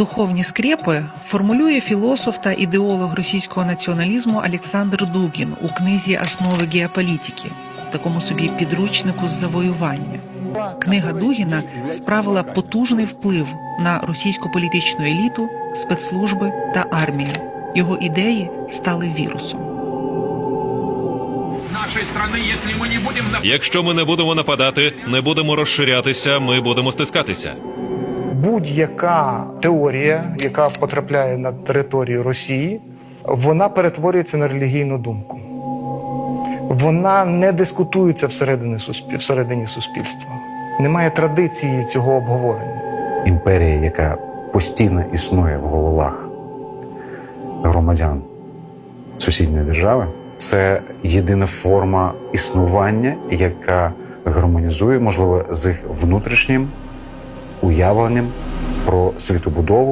Духовні скрепи формулює філософ та ідеолог російського націоналізму Олександр Дугін у книзі Основи геополітики, такому собі підручнику з завоювання. Книга Дугіна справила потужний вплив на російську політичну еліту, спецслужби та армію. Його ідеї стали вірусом. нашей страны, если мы не Якщо ми не будемо нападати, не будемо розширятися, ми будемо стискатися. Будь-яка теорія, яка потрапляє на територію Росії, вона перетворюється на релігійну думку. Вона не дискутується всередині, суспіль... всередині суспільства. Немає традиції цього обговорення. імперія, яка постійно існує в головах громадян сусідньої держави, це єдина форма існування, яка гармонізує, можливо, з їх внутрішнім уявленням про світобудову